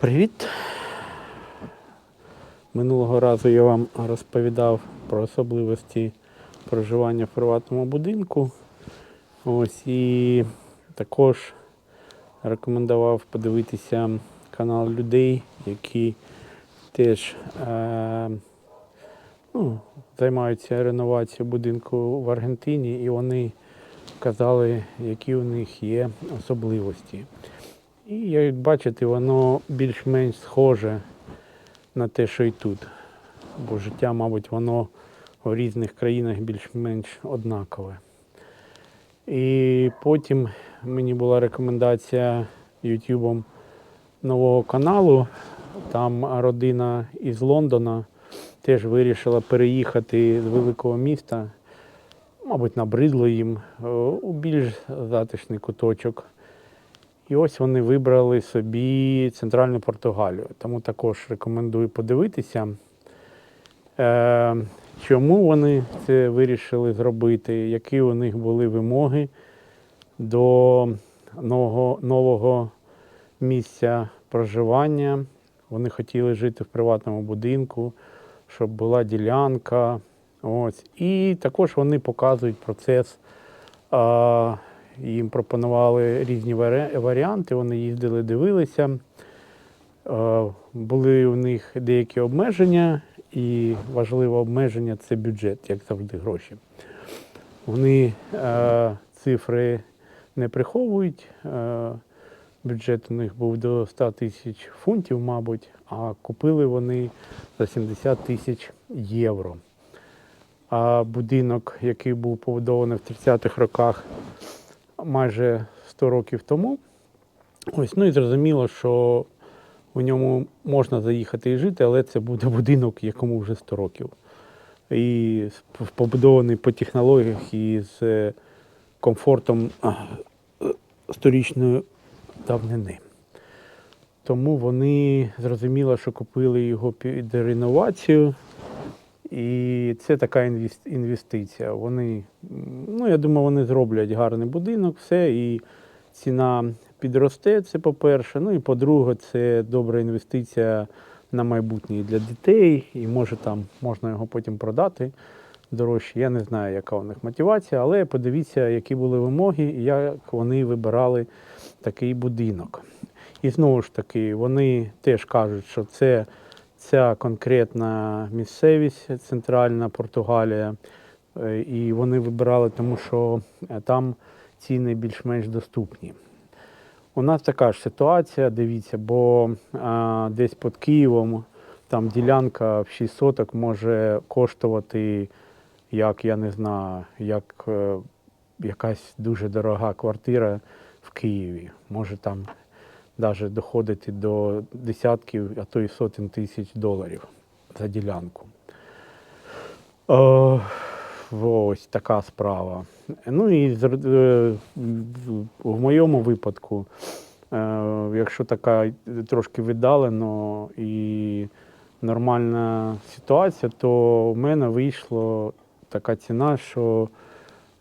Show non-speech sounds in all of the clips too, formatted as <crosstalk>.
Привіт. Минулого разу я вам розповідав про особливості проживання в приватному будинку. Ось і також рекомендував подивитися канал людей, які теж е, ну, займаються реновацією будинку в Аргентині, і вони казали, які у них є особливості. І як бачите, воно більш-менш схоже на те, що і тут. Бо життя, мабуть, воно в різних країнах більш-менш однакове. І потім мені була рекомендація Ютубом нового каналу. Там родина із Лондона теж вирішила переїхати з великого міста, мабуть, набридло їм е, у більш затишний куточок. І ось вони вибрали собі центральну Португалію. Тому також рекомендую подивитися, е, чому вони це вирішили зробити, які у них були вимоги до нового, нового місця проживання. Вони хотіли жити в приватному будинку, щоб була ділянка. Ось. І також вони показують процес. Їм пропонували різні варіанти, вони їздили, дивилися. Е, Були у них деякі обмеження, і важливе обмеження це бюджет, як завжди, гроші. Вони е, цифри не приховують. Е, бюджет у них був до 100 тисяч фунтів, мабуть, а купили вони за 70 тисяч євро. А будинок, який був побудований в 30-х роках, майже 100 років тому. Ось, ну і зрозуміло, що у ньому можна заїхати і жити, але це буде будинок, якому вже 100 років. І побудований по технологіях і з е, комфортом сторічної давнини. Тому вони зрозуміло, що купили його під реновацію. І це така інвестиція. Вони, ну я думаю, вони зроблять гарний будинок, все, і ціна підросте, це по-перше. Ну і по-друге, це добра інвестиція на майбутнє для дітей, і може там можна його потім продати дорожче. Я не знаю, яка у них мотивація, але подивіться, які були вимоги і як вони вибирали такий будинок. І знову ж таки, вони теж кажуть, що це ця конкретна місцевість, центральна Португалія, е, і вони вибирали, тому що е, там ціни більш-менш доступні. У нас така ж ситуація, дивіться, бо а, десь під Києвом там ділянка в 6 соток може коштувати, як я не знаю, як е, якась дуже дорога квартира в Києві. Може там навіть доходити до десятків, а то й сотень тисяч доларів за ділянку. Е, ось така справа. Ну і е, в- моєму випадку, е, якщо така трошки віддалено і нормальна ситуація, то в мене вийшло така ціна, що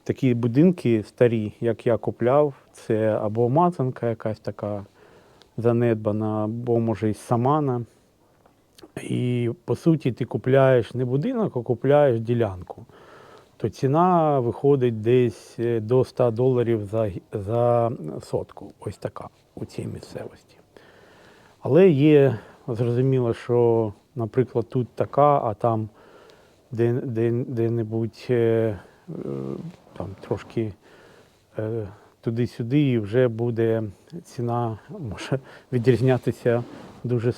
такі будинки старі, як я купляв, це або мазанка якась така занедбана, або може із самана. І по суті ти купляєш не будинок, а купляєш ділянку. То ціна виходить десь е, до 100 доларів за, за сотку. Ось така у цій місцевості. Але є зрозуміло, що, наприклад, тут така, а там де, де, де-небудь е, е, там трошки туди-сюди, і вже буде ціна може відрізнятися дуже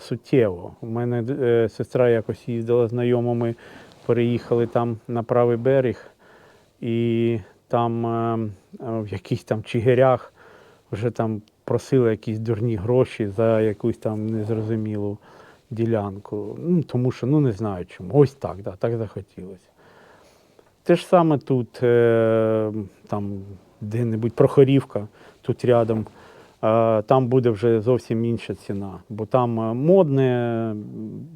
суттєво. У мене е, сестра якось їздила знайомими, переїхали там на правий берег, і там е, е, в якихось там чигирях вже там просили якісь дурні гроші за якусь там незрозумілу ділянку. Ну, тому що ну не знаю чому. Ось так, да, так захотілося. Те ж саме тут, там де-небудь Прохорівка, тут рядом, там буде вже зовсім інша ціна, бо там е, модне,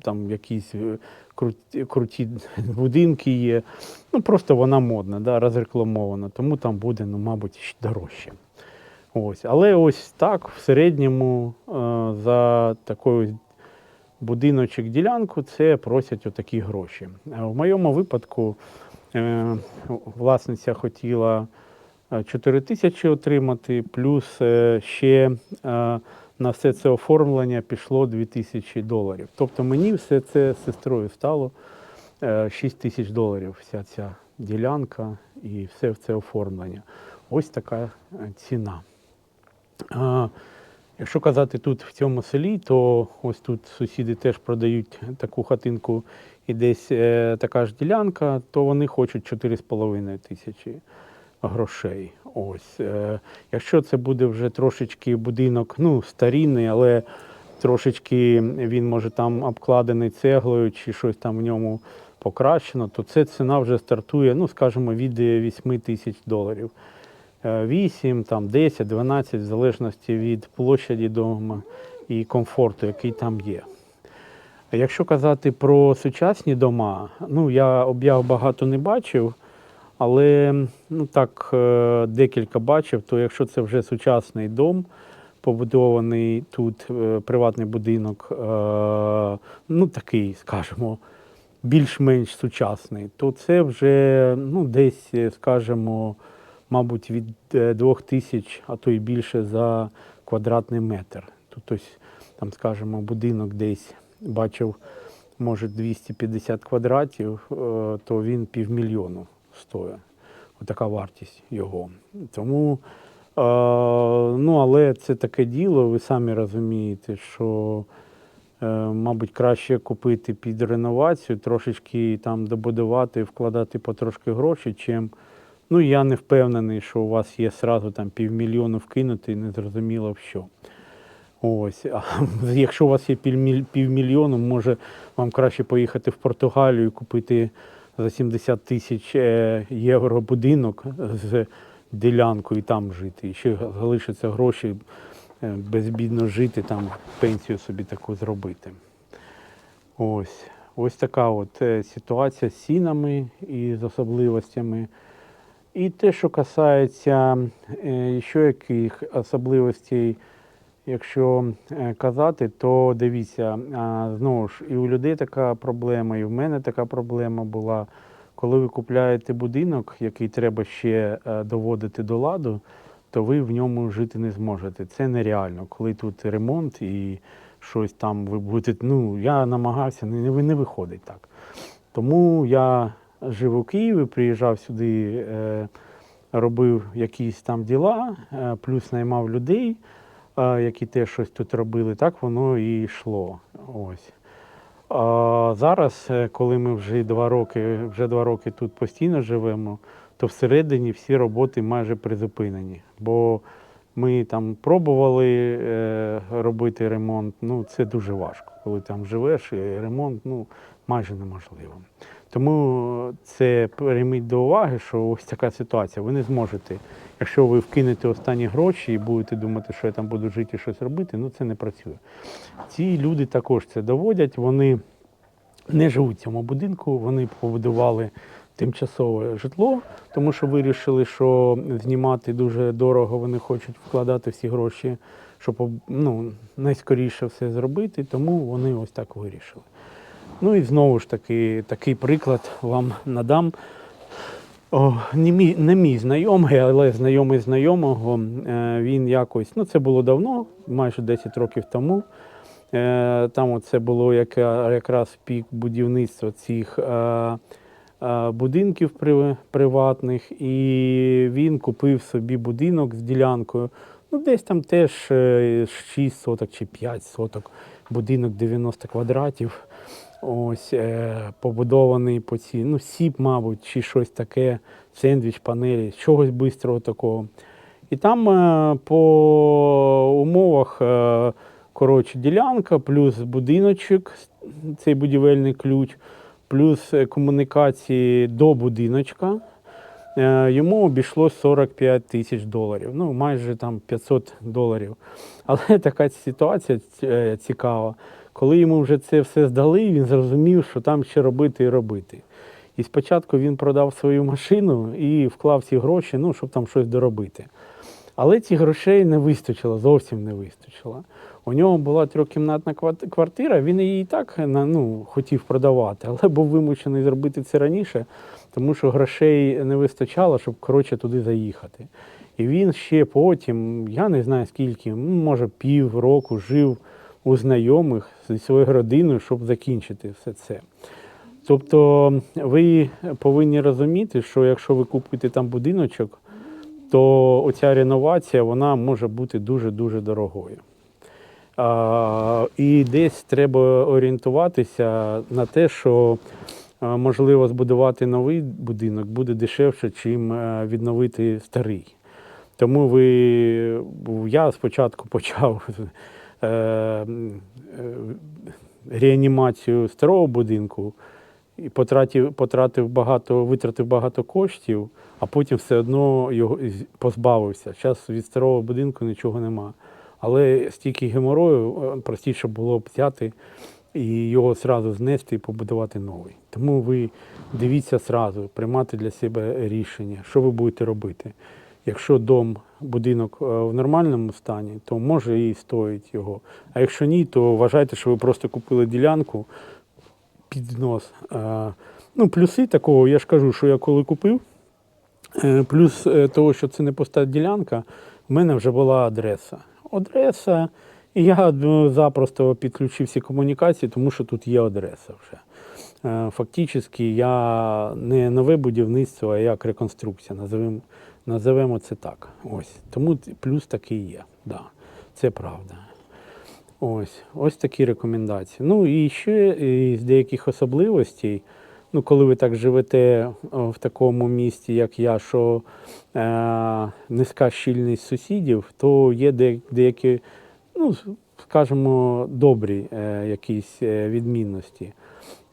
там якісь е, круті, круті будинки є. Ну просто вона модна, да, розрекламована, тому там буде, ну, мабуть, дорожче. Ось. Але ось так, в середньому е, за такою будиночок ділянку це просять отакі гроші. В моєму випадку власниця хотіла 4 тисячі отримати, плюс е, ще е, на все це оформлення пішло 2 тисячі доларів. Тобто мені все це з сестрою стало е, 6 тисяч доларів, вся ця ділянка і все це оформлення. Ось така е, ціна. Якщо казати тут в цьому селі, то ось тут сусіди теж продають таку хатинку і десь е, така ж ділянка, то вони хочуть 4,5 тисячі грошей. Ось. Е, якщо це буде вже трошечки будинок, ну, старінний, але трошечки він може там обкладений цеглою чи щось там в ньому покращено, то це ціна вже стартує, ну, скажімо, від 8 тисяч доларів. Е, 8, там 10, 12, в залежності від площаді дому і комфорту, який там є. Якщо казати про сучасні дома, ну я об'яв багато не бачив, але ну так е, декілька бачив, то якщо це вже сучасний дом, побудований тут е, приватний будинок, е, ну такий, скажімо, більш-менш сучасний, то це вже ну, десь, скажімо, мабуть, від двох тисяч, а то й більше за квадратний метр. Ось, там, скажімо, будинок десь бачив, може, 250 квадратів, то він півмільйону стоїть. Отака вартість його. Тому, е, ну, але це таке діло, ви самі розумієте, що, е, мабуть, краще купити під реновацію, трошечки там добудувати, вкладати потрошки гроші, чим. Ну, я не впевнений, що у вас є сразу там півмільйону вкинути і не зрозуміло в що. Ось. А <laughs> якщо у вас є півміль- півмільйону, може вам краще поїхати в Португалію і купити за 70 тисяч е, євро будинок з ділянкою там жити. І ще залишаться гроші е, безбідно жити, там пенсію собі таку зробити. Ось. Ось така от е, ситуація з цінами і з особливостями. І те, що касається ще яких особливостей, якщо е, казати, то дивіться, знову ж і у людей така проблема, і в мене така проблема була. Коли ви купляєте будинок, який треба ще е, доводити до ладу, то ви в ньому жити не зможете. Це нереально. Коли тут ремонт і щось там ви будете. Ну, я намагався, не, не виходить так. Тому я жив у Києві, приїжджав сюди, е, робив якісь там діла, плюс наймав людей, які теж щось тут робили. Так воно і йшло. Ось. А зараз, е, коли ми вже два роки, вже два роки тут постійно живемо, то всередині всі роботи майже призупинені. Бо ми там пробували е, робити ремонт. Ну, це дуже важко. Коли там живеш, і ремонт ну, майже неможливо. Тому це прийміть до уваги, що ось така ситуація. Ви не зможете, якщо ви вкинете останні гроші і будете думати, що я там буду жити і щось робити, ну це не працює. Ці люди також це доводять. Вони не живуть в цьому будинку, вони побудували тимчасове житло, тому що вирішили, що знімати дуже дорого, вони хочуть вкладати всі гроші, щоб ну, найскоріше все зробити, тому вони ось так вирішили. Ну і знову ж таки, такий приклад вам надам. О, не, мій, не мій знайомий, але знайомий знайомого. Е, він якось, ну це було давно, майже 10 років тому. Е, там це було якраз пік будівництва цих е, будинків при, приватних, і він купив собі будинок з ділянкою. Ну, десь там теж е, 6 соток чи 5 соток, будинок 90 квадратів. Ось е, побудований по ці, ну, сіп, мабуть, чи щось таке, сендвіч, панелі, чогось бистрого такого. І там е, по умовах е, коротше, ділянка, плюс будиночок, цей будівельний ключ, плюс комунікації до будиночка. Йому обійшло 45 тисяч доларів, ну майже там 500 доларів. Але <laughs> така ситуація цікава. Коли йому вже це все здали, він зрозумів, що там ще робити і робити. І спочатку він продав свою машину і вклав ці гроші, ну, щоб там щось доробити. Але цих грошей не вистачило, зовсім не вистачило. У нього була трьохкімнатна квартира, він її і так ну, хотів продавати, але був вимушений зробити це раніше, тому що грошей не вистачало, щоб коротше туди заїхати. І він ще потім, я не знаю скільки, може пів року жив у знайомих зі своєю родиною, щоб закінчити все це. Тобто ви повинні розуміти, що якщо ви купите там будиночок, то оця реновація вона може бути дуже-дуже дорогою. А, і десь треба орієнтуватися на те, що можливо збудувати новий будинок буде дешевше, чим е, відновити старий. Тому ви, я спочатку <laughs> почав реанімацію старого будинку і потратив, потратив багато, витратив багато коштів, а потім все одно його позбавився. Зараз від старого будинку нічого нема. Але стільки геморою е, простіше було б взяти і його зразу знести і побудувати новий. Тому ви дивіться зразу, приймати для себе рішення, що ви будете робити. Якщо дом, будинок е, в нормальному стані, то може і стоїть його. А якщо ні, то вважайте, що ви просто купили ділянку під знос. Е, Ну, плюси такого, я ж кажу, що я коли купив, е, плюс того, що це не пуста ділянка, в мене вже була адреса. Адреса, і я ну, запросто підключив всі комунікації, тому що тут є адреса вже. Фактично, я не нове будівництво, а як реконструкція. Називемо, називемо це так. Ось. Тому плюс такий є. Да, це правда. Ось, ось такі рекомендації. Ну і ще із деяких особливостей, ну, коли ви так живете в такому місті, як я, що е, низька щільність сусідів, то є де, деякі, ну, скажімо, добрі е, якісь е, відмінності.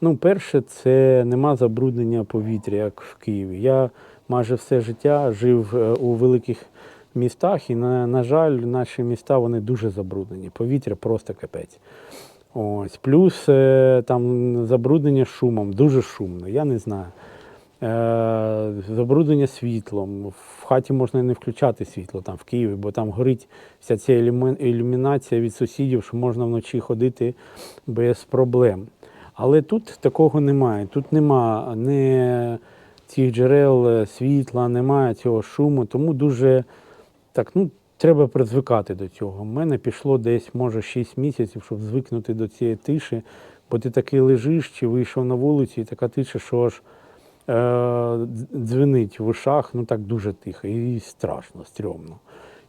Ну, перше, це нема забруднення повітря, як в Києві. Я майже все життя жив е, у великих містах, і, на, на жаль, наші міста вони дуже забруднені. Повітря просто капець. Ось. Плюс е, там забруднення шумом, дуже шумно, я не знаю. Е, забруднення світлом. В хаті можна не включати світло там в Києві, бо там горить вся ця ілюмінація від сусідів, що можна вночі ходити без проблем. Але тут такого немає. Тут нема ні цих джерел е, світла, немає цього шуму, тому дуже так, ну, треба призвикати до цього. У мене пішло десь, може, 6 місяців, щоб звикнути до цієї тиші, бо ти такий лежиш чи вийшов на вулицю, і така тиша, що аж е, дзвенить в ушах, ну так дуже тихо, і страшно, стрьомно.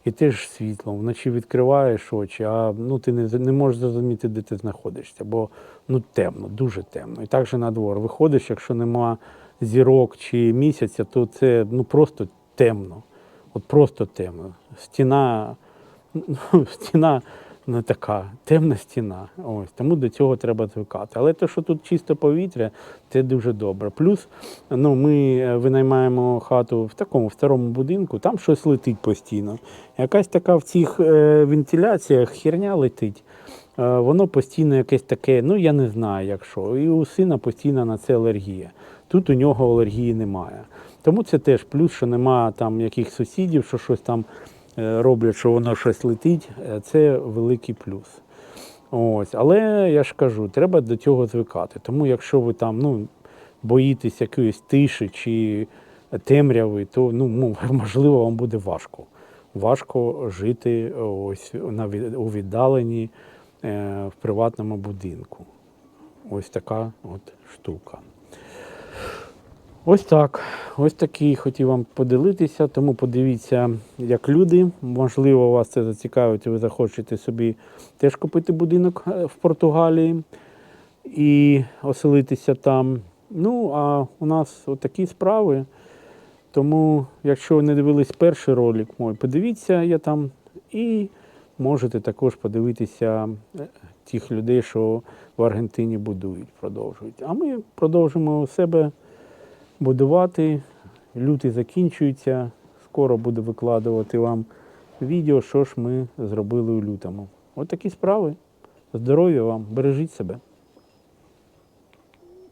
І теж світло. Вночі відкриваєш очі, а ну, ти не, не можеш зрозуміти, де ти знаходишся, бо ну, темно, дуже темно. І так же на двор. Виходиш, якщо нема зірок чи місяця, то це ну, просто темно. От просто темно. Стіна, ну, <laughs> стіна не така, темна стіна. Ось, тому до цього треба звикати. Але те, що тут чисте повітря, це дуже добре. Плюс ну, ми е, винаймаємо хату в такому в старому будинку, там щось летить постійно. Якась така в цих е, вентиляціях херня летить. Е, воно постійно якесь таке, ну я не знаю, як що. І у сина постійно на це алергія. Тут у нього алергії немає. Тому це теж плюс, що нема там яких сусідів, що щось там е, роблять, що воно щось летить. Е, Це великий плюс. Ось. Але я ж кажу, треба до цього звикати. Тому якщо ви там ну, боїтесь якоїсь тиші чи темряви, то ну, <laughs> можливо вам буде важко. Важко жити ось на у віддаленні е, в приватному будинку. Ось така от штука. Ось так. Ось такий хотів вам поділитися. Тому подивіться, як люди. Можливо, вас це зацікавить, і ви захочете собі теж купити будинок е, в Португалії і оселитися там. Ну, а у нас такі справи. Тому, якщо ви не дивились перший ролик мой, подивіться, я там і можете також подивитися е, тих людей, що в Аргентині будують, продовжують. А ми продовжимо у себе будувати. Лютий закінчується. Скоро буду викладувати вам відео, що ж ми зробили у лютому. От такі справи. Здоров'я вам, бережіть себе.